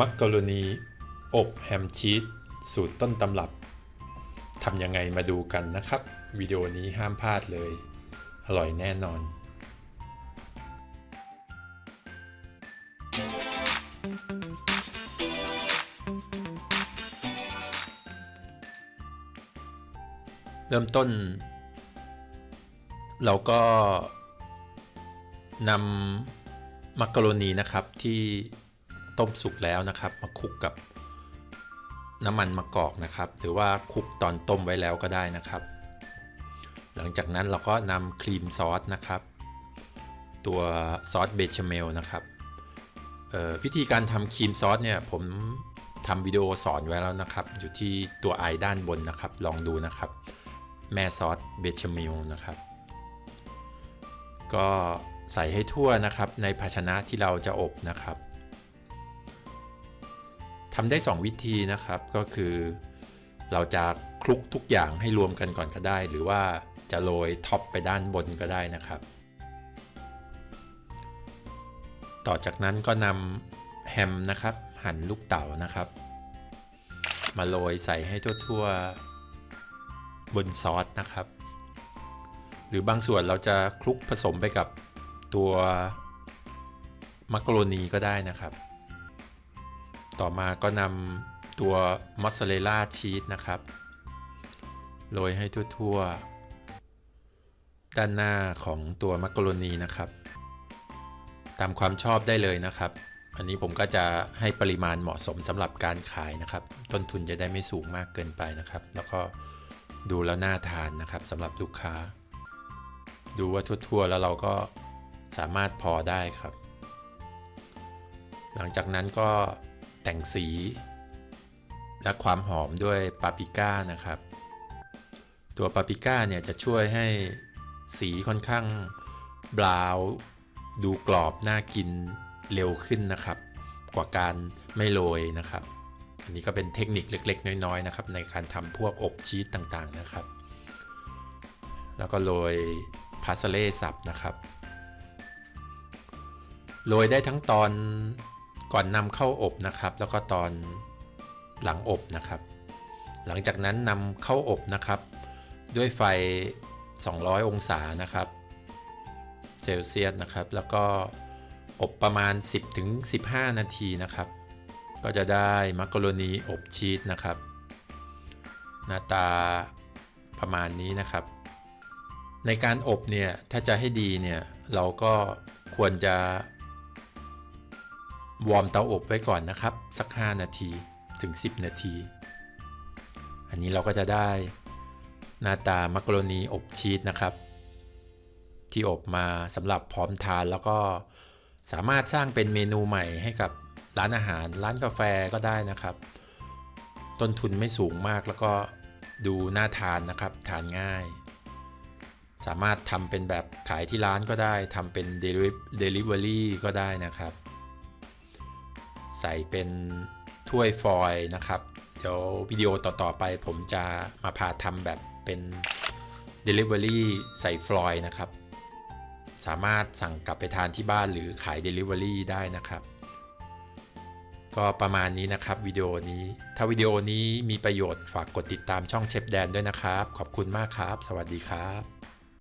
มักกะโรนีอบแฮมชีสสูตรต้นตำรับทำยังไงมาดูกันนะครับ วิดีโอนี้ห้ามพลาดเลย อร่อยแน่นอน เริ่มต้น เราก็นำมักกะโรนีนะครับที่ ต้มสุกแล้วนะครับ มาคลุกกับน้ำมันมะกอกนะครับ หรือว่าคลุกตอนต้มไว้แล้วก็ได้นะครับ หลังจากนั้นเราก็นำครีมซอสนะครับ ตัวซอสเบชเมลนะครับวิธีการทำครีมซอสเนี่ยผมทำวิดีโอสอนไว้แล้วนะครับ อยู่ที่ตัวไอด้านบนนะครับ ลองดูนะครับ แม่ซอสเบชเมลนะครับ ก็ใส่ให้ทั่วนะครับในภาชนะที่เราจะอบนะครับ ทำได้ 2 วิธีนะครับก็คือเราจะคลุกทุกอย่างให้รวมกันก่อนก็ได้ หรือว่าจะโรยท็อปไปด้านบนก็ได้นะครับ ต่อจากนั้นก็นำแฮมนะครับ หั่นลูกเต๋านะครับ มาโรยใส่ให้ทั่วๆ บนซอสนะครับ หรือบางส่วนเราจะคลุกผสมไปกับตัวมักโรนีก็ได้นะครับ ต่อมาก็นำตัวมอสซาเรลล่าชีสนะครับ โรยให้ทั่วๆ ด้านหน้าของตัวมักกะโรนีนะครับ ตามความชอบได้เลยนะครับ อันนี้ผมก็จะให้ปริมาณเหมาะสมสำหรับการขายนะครับ ต้นทุนจะได้ไม่สูงมากเกินไปนะครับ แล้วก็ดูแล้วน่าทานนะครับสำหรับลูกค้า ดูว่าทั่วๆ แล้วเราก็สามารถพอได้ครับ หลังจากนั้นก็ แต่งสี และความหอมด้วยปาปริก้านะครับ ตัวปาปริก้าเนี่ยจะช่วยให้สีค่อนข้างบราวดูกรอบน่ากินเร็วขึ้นนะครับ กว่าการไม่โรยนะครับ อันนี้ก็เป็นเทคนิคเล็ก ๆ น้อยๆนะครับ ในการทำพวกอบชีสต่างๆนะครับ แล้วก็โรยพาสเล่สับนะครับโรยได้ทั้งตอน ก่อนนำเข้าอบนะครับ แล้วก็ตอนหลังอบนะครับ หลังจากนั้นนำเข้าอบนะครับ ด้วยไฟ 200 องศานะครับเซลเซียสนะครับ แล้วก็อบประมาณ 10-15 นาทีนะครับ ก็จะได้มักกะโรนีอบชีสนะครับ หน้าตาประมาณนี้นะครับ ในการอบเนี่ยถ้าจะให้ดีเนี่ยเราก็ควรจะ วอร์มเตาอบไว้ก่อนนะครับ สัก 5 นาทีถึง 10 นาที อันนี้เราก็จะได้หน้าตามักกะโรนีอบชีสนะครับ ที่อบมาสำหรับพร้อมทานแล้วก็สามารถสร้างเป็นเมนูใหม่ให้กับร้านอาหาร ร้านกาแฟก็ได้นะครับ ต้นทุนไม่สูงมากแล้วก็ดูน่าทานนะครับ ทานง่าย สามารถทำเป็นแบบขายที่ร้านก็ได้ทำเป็นเดลิเวอรี่ก็ได้นะครับ ใส่เป็นถ้วยฟอยล์นะครับ เดี๋ยววิดีโอต่อๆไปผมจะมาพาทำแบบเป็น Delivery ใส่ฟอยล์นะครับ สามารถสั่งกลับไปทานที่บ้านหรือขาย Delivery ได้นะครับ ก็ประมาณนี้นะครับวิดีโอนี้ ถ้าวิดีโอนี้มีประโยชน์ฝากกดติดตามช่องเชฟแดนด้วยนะครับ ขอบคุณมากครับ สวัสดีครับ